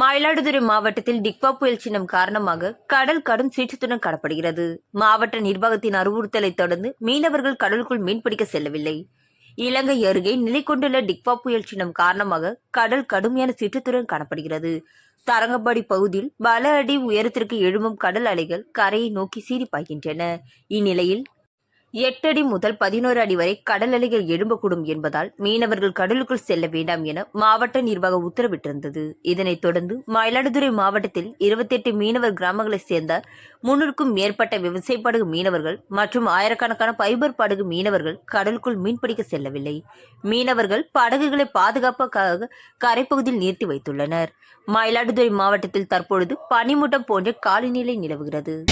மயிலாடுதுறை மாவட்டத்தில் டிக்வா புயல் சின்னம் காரணமாக கடல் கடும் சீற்றத்துடன் காணப்படுகிறது. மாவட்ட நிர்வாகத்தின் அறிவுறுத்தலை தொடர்ந்து மீனவர்கள் கடலுக்குள் மீன்பிடிக்க செல்லவில்லை. இலங்கை அருகே நிலை கொண்டுள்ள டிக்வா புயல் சின்னம் காரணமாக கடல் கடுமையான சீற்றத்துடன் காணப்படுகிறது. தரங்கம்பாடி பகுதியில் பல அடி உயரத்திற்கு எழும்பும் கடல் அலைகள் கரையை நோக்கி சீறி பாய்கின்றன. இந்நிலையில் எட்டடி முதல் பதினோரு அடி வரை கடல் அலைகள் எழும்பக்கூடும் என்பதால் மீனவர்கள் கடலுக்குள் செல்ல வேண்டாம் என மாவட்ட நிர்வாகம் உத்தரவிட்டிருந்தது. இதனைத் தொடர்ந்து மயிலாடுதுறை மாவட்டத்தில் இருபத்தெட்டு மீனவர் கிராமங்களைச் சேர்ந்த முன்னூறுக்கும் மேற்பட்ட விவசாய படகு மீனவர்கள் மற்றும் ஆயிரக்கணக்கான பைபர் படகு மீனவர்கள் கடலுக்குள் மீன்பிடிக்க செல்லவில்லை. மீனவர்கள் படகுகளை பாதுகாப்பாக கரைப்பகுதியில் நிறுத்தி வைத்துள்ளனர். மயிலாடுதுறை மாவட்டத்தில் தற்பொழுது பனிமூட்டம் போன்ற காலநிலை நிலவுகிறது.